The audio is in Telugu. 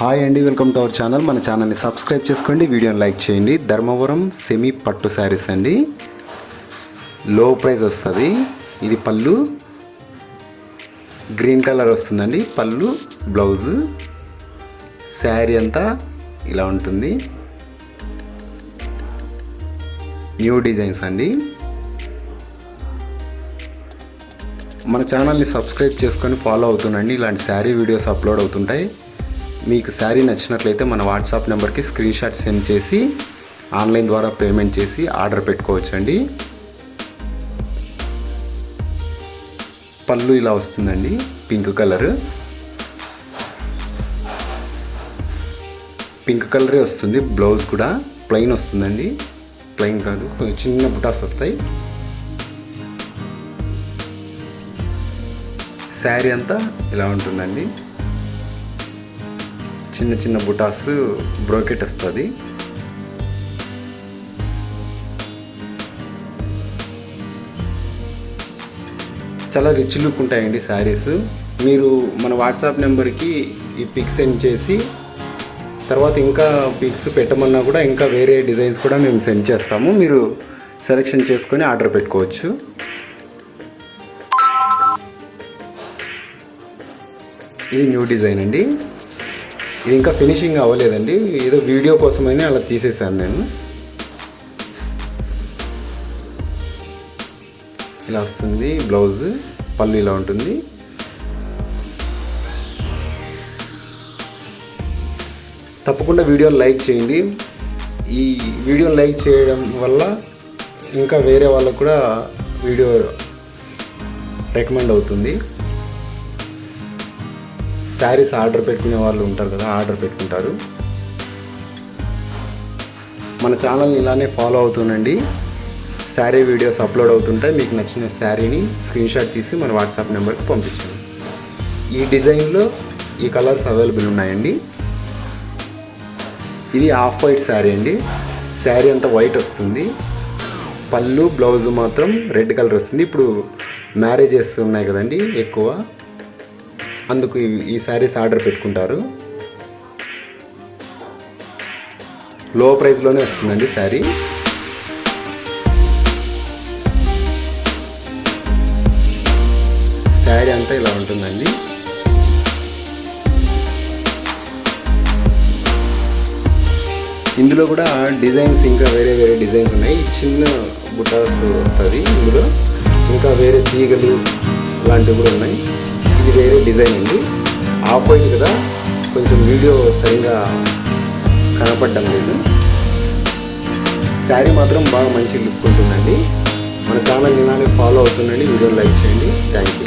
హాయ్ అండి వెల్కమ్ టు అవర్ ఛానల్ మన ఛానల్ని సబ్స్క్రైబ్ చేసుకోండి వీడియోని లైక్ చేయండి. ధర్మవరం సెమీ పట్టు శారీస్ అండి. లో ప్రైస్ వస్తుంది. ఇది పళ్ళు. గ్రీన్ కలర్ వస్తుందండి. పళ్ళు బ్లౌజు శారీ అంతా ఇలా ఉంటుంది. న్యూ డిజైన్స్ అండి. మన ఛానల్ని సబ్స్క్రైబ్ చేసుకొని ఫాలో అవుతుండండి. ఇలాంటి శారీ వీడియోస్ అప్లోడ్ అవుతుంటాయి. మీకు శారీ నచ్చినట్లయితే మన వాట్సాప్ నెంబర్కి స్క్రీన్ షాట్ సెండ్ చేసి ఆన్లైన్ ద్వారా పేమెంట్ చేసి ఆర్డర్ పెట్టుకోవచ్చండి. పళ్ళు ఇలా వస్తుందండి పింక్ కలర్. పింక్ కలరే వస్తుంది బ్లౌజ్ కూడా ప్లెయిన్ వస్తుందండి. ప్లెయిన్ కాదు చిన్న బుటాస్ వస్తాయి. శారీ అంతా ఇలా ఉంటుందండి. చిన్న చిన్న బుటాస్ బ్రోకెట్ వస్తుంది. చాలా రిచ్ లుక్ ఉంటాయండి శారీస్. మీరు మన వాట్సాప్ నెంబర్కి ఈ పిక్స్ సెండ్ చేసి తర్వాత ఇంకా పిక్స్ పెట్టమన్నా కూడా ఇంకా వేరే డిజైన్స్ కూడా మేము సెండ్ చేస్తాము. మీరు సెలెక్షన్ చేసుకొని ఆర్డర్ పెట్టుకోవచ్చు. ఇది న్యూ డిజైన్ అండి. ఇది ఇంకా ఫినిషింగ్ అవ్వలేదండి. ఏదో వీడియో కోసమని అలా తీసేసాను నేను. ఇలా వస్తుంది బ్లౌజ్. పళ్ళు ఇలా ఉంటుంది. తప్పకుండా వీడియో లైక్ చేయండి. ఈ వీడియో లైక్ చేయడం వల్ల ఇంకా వేరే వాళ్ళకు కూడా వీడియో రికమెండ్ అవుతుంది. శారీస్ ఆర్డర్ పెట్టుకునే వాళ్ళు ఉంటారు కదా ఆర్డర్ పెట్టుకుంటారు. మన ఛానల్ని ఇలానే ఫాలో అవుతుండండి. శారీ వీడియోస్ అప్లోడ్ అవుతుంటే మీకు నచ్చిన శారీని స్క్రీన్షాట్ తీసి మన వాట్సాప్ నెంబర్కి పంపించండి. ఈ డిజైన్లో ఈ కలర్స్ అవైలబుల్ ఉన్నాయండి. ఇది ఆఫ్ వైట్ శారీ అండి. శారీ అంతా వైట్ వస్తుంది. పళ్ళు బ్లౌజ్ మాత్రం రెడ్ కలర్ వస్తుంది. ఇప్పుడు మ్యారేజెస్ ఉన్నాయి కదండి ఎక్కువ. అందుకు ఈ- శారీస్ ఆర్డర్ పెట్టుకుంటారు. లో ప్రైస్లోనే వస్తుందండి శారీ శారీ అంతా ఇలా ఉంటుందండి. ఇందులో కూడా డిజైన్స్ ఇంకా వేరే వేరే డిజైన్స్ ఉన్నాయి. చిన్న బుటాస్ వస్తుంది ఇందులో. ఇంకా వేరే తీగలు లాంటివి కూడా ఉన్నాయి. ఇది వేరే డిజైన్ అండి ఆఫ్ కదా కొంచెం వీడియో సరిగా కనపడడం లేదు. శారీ మాత్రం బాగా మంచి లుక్ ఉంటుందండి. మన ఛానల్ ఇలానే ఫాలో అవుతుందండి వీడియో లైక్ చేయండి. Thank you.